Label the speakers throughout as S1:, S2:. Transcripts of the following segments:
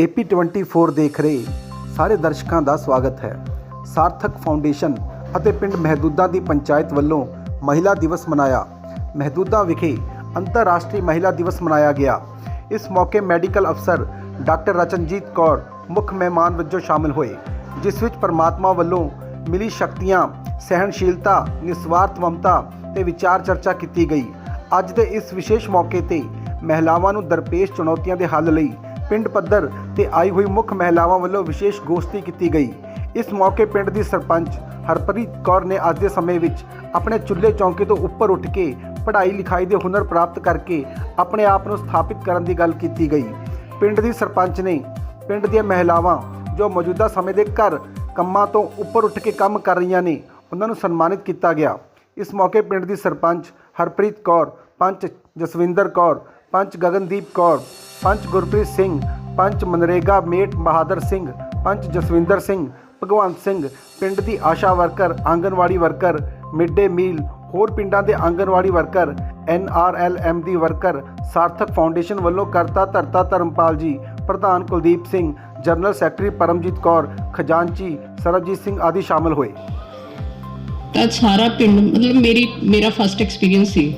S1: AP24 ਦੇਖ ਰਹੇ ਸਾਰੇ ਦਰਸ਼ਕਾਂ ਦਾ ਸਵਾਗਤ ਹੈ। ਸਾਰਥਕ ਫਾਊਂਡੇਸ਼ਨ ਅਤੇ ਪਿੰਡ ਮਹਿਦੂਦਾ ਦੀ ਪੰਚਾਇਤ ਵੱਲੋਂ ਮਹਿਲਾ ਦਿਵਸ ਮਨਾਇਆ। ਮਹਿਦੂਦਾ ਵਿਖੇ ਅੰਤਰਰਾਸ਼ਟਰੀ ਮਹਿਲਾ ਦਿਵਸ ਮਨਾਇਆ ਗਿਆ। ਇਸ ਮੌਕੇ ਮੈਡੀਕਲ ਅਫਸਰ ਡਾਕਟਰ ਰਚਨਜੀਤ ਕੌਰ ਮੁੱਖ ਮਹਿਮਾਨ ਵਜੋਂ ਸ਼ਾਮਿਲ ਹੋਏ, ਜਿਸ ਵਿੱਚ ਪਰਮਾਤਮਾ ਵੱਲੋਂ ਮਿਲੀ ਸ਼ਕਤੀਆਂ, ਸਹਿਣਸ਼ੀਲਤਾ ਨਿਸਵਾਰਥ ਮਮਤਾ ਤੇ ਵਿਚਾਰ ਚਰਚਾ ਕੀਤੀ ਗਈ। ਅੱਜ ਦੇ ਇਸ ਵਿਸ਼ੇਸ਼ ਮੌਕੇ ਤੇ ਮਹਿਲਾਵਾਂ ਨੂੰ ਦਰਪੇਸ਼ ਚੁਣੌਤੀਆਂ ਦੇ ਹੱਲ ਲਈ ਪਿੰਡ ਪੱਧਰ ਤੇ ਆਈ ਹੋਈ ਮੁੱਖ ਮਹਿਲਾਵਾਂ ਵੱਲੋਂ ਵਿਸ਼ੇਸ਼ ਗੋਸ਼ਟੀ ਕੀਤੀ ਗਈ। ਇਸ ਮੌਕੇ ਪਿੰਡ ਦੀ ਸਰਪੰਚ ਹਰਪ੍ਰੀਤ ਕੌਰ ਨੇ ਅੱਜ ਦੇ ਸਮੇਂ ਵਿੱਚ ਆਪਣੇ ਚੁੱਲ੍ਹੇ ਚੌਂਕੇ ਤੋਂ ਉੱਪਰ ਉੱਠ ਕੇ ਪੜ੍ਹਾਈ ਲਿਖਾਈ ਦੇ ਹੁਨਰ ਪ੍ਰਾਪਤ ਕਰਕੇ ਆਪਣੇ ਆਪ ਨੂੰ ਸਥਾਪਿਤ ਕਰਨ ਦੀ ਗੱਲ ਕੀਤੀ ਗਈ। ਪਿੰਡ ਦੀ ਸਰਪੰਚ ਨੇ ਪਿੰਡ ਦੀਆਂ ਮਹਿਲਾਵਾਂ ਜੋ ਮੌਜੂਦਾ ਸਮੇਂ ਦੇ ਘਰ ਕੰਮਾਂ ਤੋਂ ਉੱਪਰ ਉੱਠ ਕੇ ਕੰਮ ਕਰ ਰਹੀਆਂ ਨੇ, ਉਹਨਾਂ ਨੂੰ ਸਨਮਾਨਿਤ ਕੀਤਾ ਗਿਆ। ਇਸ ਮੌਕੇ ਪਿੰਡ ਦੀ ਸਰਪੰਚ ਹਰਪ੍ਰੀਤ ਕੌਰ, ਪੰਚ ਜਸਵਿੰਦਰ ਕੌਰ ਪੰਚ ਗਗਨਦੀਪ ਕੌਰ, ਪੰਚ ਗੁਰਪ੍ਰੀਤ ਸਿੰਘ, ਪੰਚ ਮਨਰੇਗਾ ਮੇਟ ਬਹਾਦਰ ਸਿੰਘ, ਪੰਚ ਜਸਵਿੰਦਰ ਸਿੰਘ, ਭਗਵੰਤ ਸਿੰਘ, ਪਿੰਡ ਦੀ Asha worker, Anganwadi worker, mid day meal, ਹੋਰ ਪਿੰਡਾਂ ਦੇ ਆਂਗਨਵਾੜੀ ਵਰਕਰ, ਐਨ ਦੀ ਵਰਕਰ, ਸਾਰਥਕ ਫਾਊਂਡੇਸ਼ਨ ਵੱਲੋਂ ਕਰਤਾ ਧਰਤਾ ਧਰਮਪਾਲ ਜੀ, ਪ੍ਰਧਾਨ ਕੁਲਦੀਪ ਸਿੰਘ, ਜਨਰਲ ਸੈਕਟਰੀ ਪਰਮਜੀਤ ਕੌਰ, ਖਜ਼ਾਨਚੀ ਸਰਬਜੀਤ ਸਿੰਘ ਆਦਿ ਸ਼ਾਮਲ ਹੋਏ।
S2: ਤਾਂ ਸਾਰਾ ਪਿੰਡ, ਮਤਲਬ ਮੇਰੀ, ਮੇਰਾ ਫਸਟ ਐਕਸਪੀਰੀਅੰਸ ਸੀ।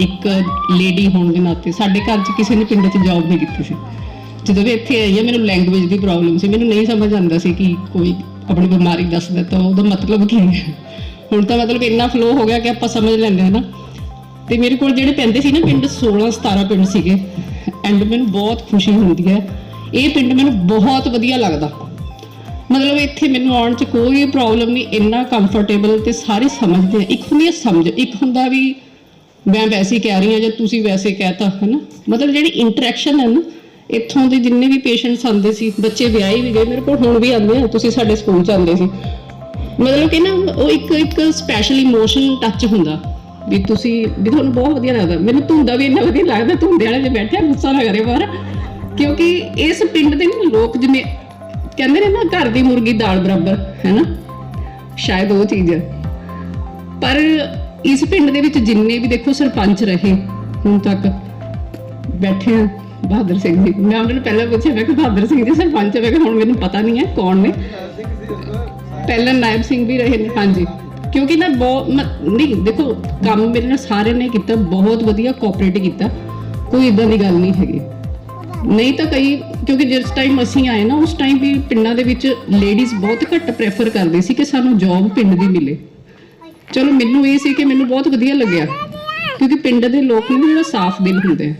S2: ਇੱਕ ਲੇਡੀ ਹੋਣ ਦੇ ਨਾਤੇ ਸਾਡੇ ਘਰ 'ਚ ਕਿਸੇ ਨੇ ਪਿੰਡ 'ਚ ਜੌਬ ਨਹੀਂ ਕੀਤੀ ਸੀ। ਜਦੋਂ ਵੀ ਇੱਥੇ ਆਈ ਹਾਂ ਮੈਨੂੰ ਲੈਂਗੁਏਜ ਦੀ ਪ੍ਰੋਬਲਮ ਸੀ। ਮੈਨੂੰ ਨਹੀਂ ਸਮਝ ਆਉਂਦਾ ਸੀ ਕਿ ਕੋਈ ਆਪਣੀ ਬਿਮਾਰੀ ਦੱਸਦਾ ਤਾਂ ਉਹਦਾ ਮਤਲਬ ਕੀ ਹੈ? ਹੁਣ ਤਾਂ ਮਤਲਬ ਇੰਨਾ ਫਲੋ ਹੋ ਗਿਆ ਕਿ ਆਪਾਂ ਸਮਝ ਲੈਂਦੇ ਹਾਂ ਨਾ ਤੇ ਮੇਰੇ ਕੋਲ ਜਿਹੜੇ ਪੈਂਦੇ ਸੀ ਨਾ ਪਿੰਡ 16 17 ਪਿੰਡ ਸੀਗੇ। ਐਂਡ ਮੈਨੂੰ ਬਹੁਤ ਖੁਸ਼ੀ ਹੁੰਦੀ ਹੈ। ਇਹ ਪਿੰਡ ਮੈਨੂੰ ਬਹੁਤ ਵਧੀਆ ਲੱਗਦਾ। ਮਤਲਬ ਇੱਥੇ ਮੈਨੂੰ ਆਉਣ 'ਚ ਕੋਈ ਪ੍ਰੋਬਲਮ ਨਹੀਂ, ਇੰਨਾ ਕੰਫਰਟੇਬਲ ਤੇ ਸਾਰੇ ਸਮਝਦੇ ਆ। ਇੱਕ ਹੁੰਦੀ ਹੈ ਸਮਝ, ਇੱਕ ਹੁੰਦਾ ਵੀ ਮੈਂ ਵੈਸੇ ਕਹਿ ਰਹੀ ਹਾਂ ਜਾਂ ਤੁਸੀਂ ਵੈਸੇ ਕਹਿਤਾ ਹੈ ਨਾ ਮਤਲਬ ਜਿਹੜੀ ਇੰਟਰੈਕਸ਼ਨ ਹੈ ਨਾ, ਇੱਥੋਂ ਦੇ ਜਿੰਨੇ ਵੀ ਪੇਸ਼ੈਂਟਸ ਆਉਂਦੇ ਸੀ, ਬੱਚੇ ਵਿਆਹੇ ਵੀ ਗਏ, ਮੇਰੇ ਕੋਲ ਹੁਣ ਵੀ ਆਉਂਦੇ ਆ, ਤੁਸੀਂ ਸਾਡੇ ਸਕੂਲ 'ਚ ਆਉਂਦੇ ਸੀ। ਮਤਲਬ ਕਿ ਨਾ, ਉਹ ਇੱਕ ਇੱਕ ਸਪੈਸ਼ਲ ਇਮੋਸ਼ਨ ਟੱਚ ਹੁੰਦਾ, ਵੀ ਤੁਸੀਂ, ਵੀ ਤੁਹਾਨੂੰ ਬਹੁਤ ਵਧੀਆ ਲੱਗਦਾ। ਮੈਨੂੰ ਧੁੰਦਾ ਵੀ ਇੰਨਾ ਵਧੀਆ ਲੱਗਦਾ, ਧੁੰਦੇ ਵਾਲੇ ਜੇ ਬੈਠੇ ਗੁੱਸਾ ਨਾ ਕਰੇ ਬਾਹਰ। ਕਿਉਂਕਿ ਇਸ ਪਿੰਡ ਦੇ ਨਾ ਲੋਕ ਜਿਵੇਂ ਕਹਿੰਦੇ ਨੇ ਨਾ, ਘਰ ਦੀ ਮੁਰਗੀ ਦਾਲ ਬਰਾਬਰ ਹੈ ਨਾ ਸ਼ਾਇਦ ਉਹ ਚੀਜ਼ ਹੈ। ਪਰ ਇਸ ਪਿੰਡ ਦੇ ਵਿੱਚ ਜਿੰਨੇ ਵੀ ਦੇਖੋ ਸਰਪੰਚ ਰਹੇ, ਹੁਣ ਤੱਕ ਬੈਠੇ ਆ ਬਹਾਦਰ ਸਿੰਘ ਜੀ। ਮੈਂ ਉਹਨਾਂ ਨੂੰ ਪਹਿਲਾਂ ਪੁੱਛਿਆ, ਮੈਂ ਕਿ ਬਹਾਦਰ ਸਿੰਘ ਜੀ ਸਰਪੰਚ ਹੈ ਮੈਂ ਕਿਹਾ ਹੁਣ ਮੈਨੂੰ ਪਤਾ ਨਹੀਂ ਹੈ ਕੌਣ ਨੇ। ਪਹਿਲਾਂ ਨਾਇਬ ਸਿੰਘ ਵੀ ਰਹੇ ਨੇ, ਹਾਂਜੀ। ਕਿਉਂਕਿ ਨਾ ਬਹੁਤ ਨਹੀਂ, ਦੇਖੋ, ਕੰਮ ਮੇਰੇ ਨਾਲ ਸਾਰੇ ਨੇ ਕੀਤਾ, ਬਹੁਤ ਵਧੀਆ ਕੋਆਪਰੇਟ ਕੀਤਾ, ਕੋਈ ਇਦਾਂ ਦੀ ਗੱਲ ਨਹੀਂ ਹੈਗੀ। ਨਹੀਂ ਤਾਂ ਕਈ, ਕਿਉਂਕਿ ਜਿਸ ਟਾਈਮ ਅਸੀਂ ਆਏ ਨਾ, ਉਸ ਟਾਈਮ ਵੀ ਪਿੰਡਾਂ ਦੇ ਵਿੱਚ ਲੇਡੀਜ਼ ਬਹੁਤ ਘੱਟ ਪ੍ਰੈਫਰ ਕਰਦੇ ਸੀ ਕਿ ਸਾਨੂੰ ਜੌਬ ਪਿੰਡ ਦੀ ਮਿਲੇ। ਚਲੋ ਮੈਨੂੰ ਇਹ ਸੀ ਕਿ ਮੈਨੂੰ ਬਹੁਤ ਵਧੀਆ ਲੱਗਿਆ, ਕਿਉਂਕਿ ਪਿੰਡ ਦੇ ਲੋਕ ਨੇ ਜਿਹੜਾ ਸਾਫ਼ ਦਿਲ ਹੁੰਦੇ ਆ।